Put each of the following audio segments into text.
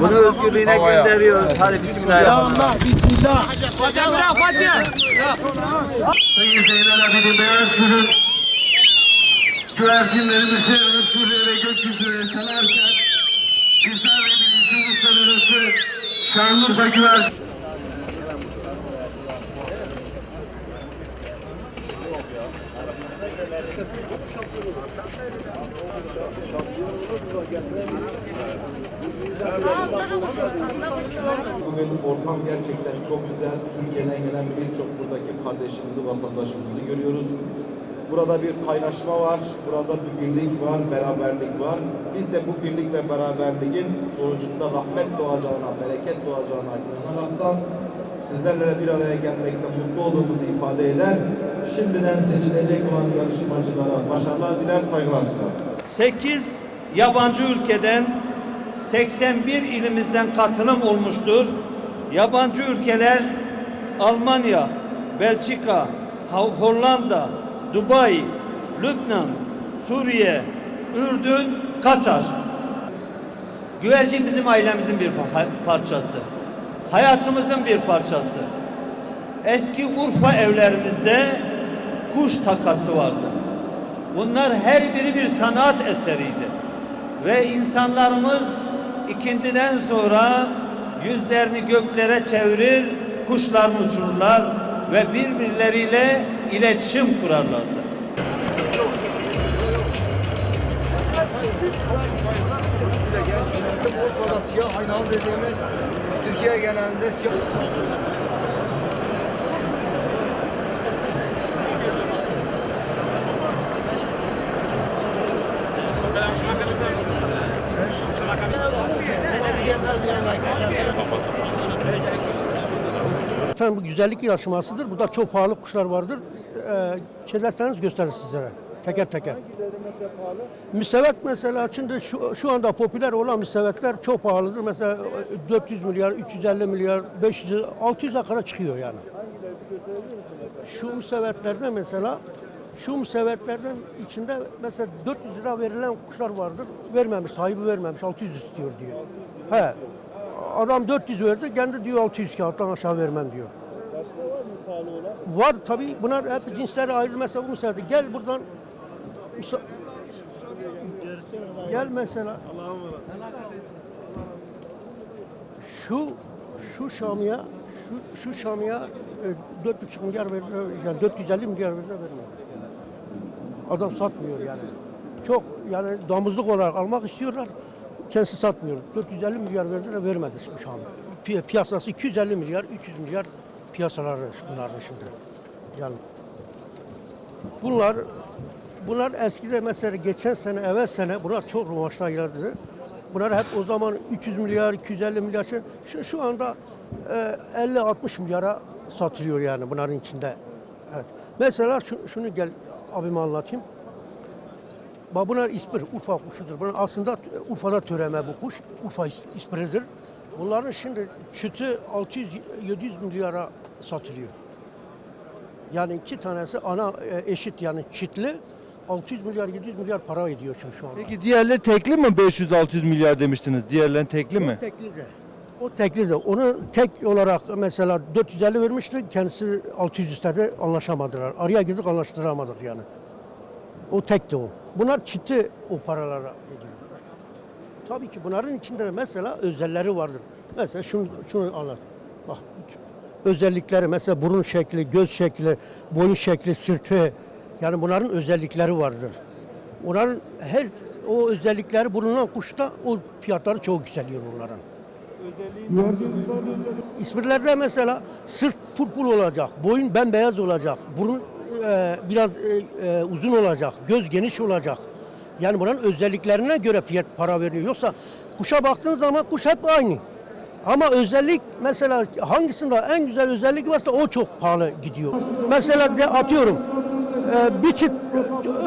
Bunu özgürlüğüne gönderiyoruz. Hadi bismillahirrahmanirrahim. Bismillah. Hocam bırak Fatiha. Sayın Zeynel Abidin Beyazgül'ün güvercinlerimizi özgürlüğe gökyüzüne salarken bizler ve birinci uluslararası Şanlıurfa güvercin. Thank you. Bugün ortam gerçekten çok güzel. Türkiye'den gelen birçok buradaki kardeşimizi, vatandaşımızı görüyoruz. Burada bir kaynaşma var, burada bir birlik var, beraberlik var. Biz de bu birlik ve beraberliğin sonucunda rahmet doğacağına, bereket doğacağına inanaraktan sizlerle bir araya gelmekte mutlu olduğumuzu ifade eder. Şimdiden seçilecek olan yarışmacılara başarılar diler, saygılar sunarım. 8 yabancı ülkeden 81 ilimizden katılım olmuştur. Yabancı ülkeler Almanya, Belçika, Hollanda, Dubai, Lübnan, Suriye, Ürdün, Katar. Güvercin bizim ailemizin bir pa- parçası. Hayatımızın bir parçası. Eski Urfa evlerimizde kuş takası vardı. Bunlar her biri bir sanat eseriydi. Ve insanlarımız ikindiden sonra yüzlerini göklere çevirir, kuşlarını uçururlar ve birbirleriyle iletişim kurarlardı. Urfa'da siyah aynalı dediğimiz Türkiye genelinde siyah Zaten bu güzellik yarışmasıdır. Burada çok pahalı kuşlar vardır. Ee, çezerseniz gösterir sizlere. Teker teker. Müsevet mesela şimdi şu, şu anda popüler olan müsevetler çok pahalıdır. Mesela 400 milyar, 350 milyar, 500, 600'e kadar çıkıyor yani. Şu müsevetlerde mesela şu müsevetlerden içinde mesela 400 lira verilen kuşlar vardır. Vermemiş, sahibi vermemiş, 600 istiyor diyor. He. Adam 400 verdi, kendi diyor 600 kağıttan aşağı vermem diyor. Başka var mı pahalı olan? Var tabii. Bunlar hep cinsleri ayrı. Mesela bu müsaade. Gel buradan. Müsa- Gel mesela. Şu şu Şam'ya şu, şu Şam'ya e, 4,5 milyar verdi, yani 450 milyar verdi vermiyor. Adam satmıyor yani. Çok yani damızlık olarak almak istiyorlar. Kendisi satmıyor. 450 milyar verdi de vermedi şu an. Pi- Piyasası 250 milyar, 300 milyar piyasaları bunların şimdi. Yani bunlar bunlar eskide mesela geçen sene, evvel sene bunlar çok revaçta geldi. Bunlar hep o zaman 300 milyar, 250 milyar şey. Şu, şu anda e, 50-60 milyara satılıyor yani bunların içinde. Evet. Mesela şu- şunu gel abime anlatayım. Bak bunlar ispir, Urfa kuşudur. Bunlar aslında Urfa'da töreme bu kuş. Urfa is- ispiridir. Bunların şimdi çütü 600-700 milyara satılıyor. Yani iki tanesi ana e, eşit yani çitli 600 milyar 700 milyar para ediyor şimdi şu anda. Peki diğerleri tekli mi 500-600 milyar demiştiniz? Diğerlerin tekli mi? Tekli de. O tekli de. Onu tek olarak mesela 450 vermişti. Kendisi 600 istedi. Anlaşamadılar. Araya girdik anlaştıramadık yani. O tekti o. Bunlar çiti o paralara ediyor. Tabii ki bunların içinde de mesela özelleri vardır. Mesela şunu, şunu anlat. Bak özellikleri mesela burun şekli, göz şekli, boyun şekli, sırtı yani bunların özellikleri vardır. Onların her o özellikleri bulunan kuşta o fiyatları çok yükseliyor onların. İsmirlerde mesela sırt purpur olacak, boyun bembeyaz olacak, burun e, biraz e, e, uzun olacak, göz geniş olacak. Yani bunların özelliklerine göre fiyat para veriliyor. Yoksa kuşa baktığın zaman kuş hep aynı. Ama özellik mesela hangisinde en güzel özellik varsa o çok pahalı gidiyor. Mesela de atıyorum e, bir çift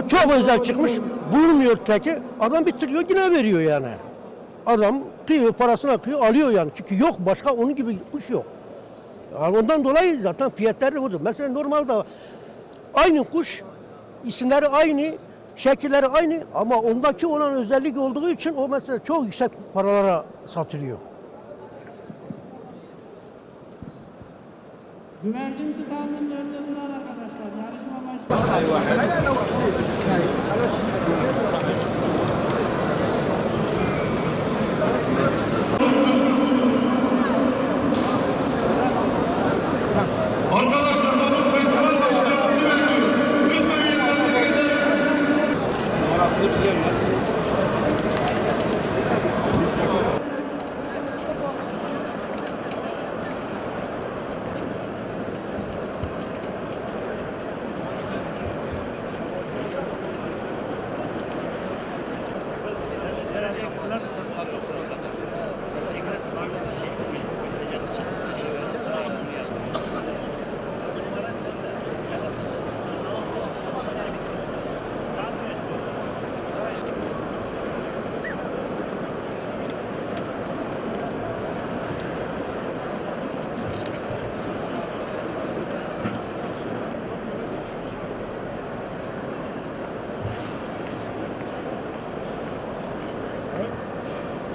çok özel çıkmış bulunmuyor teki adam bitiriyor yine veriyor yani. Adam kıyıyor parasına kıyıyor alıyor yani. Çünkü yok başka onun gibi kuş yok. Yani ondan dolayı zaten fiyatları budur. Mesela normalde aynı kuş isimleri aynı, şekilleri aynı ama ondaki olan özellik olduğu için o mesela çok yüksek paralara satılıyor. Güvercin standının önüne duran arkadaşlar. Yarışma başladı. Arkadaşlar, festival başına sizi bekliyoruz. Lütfen yerlerinize geçer misiniz? Orasını bilemiyoruz.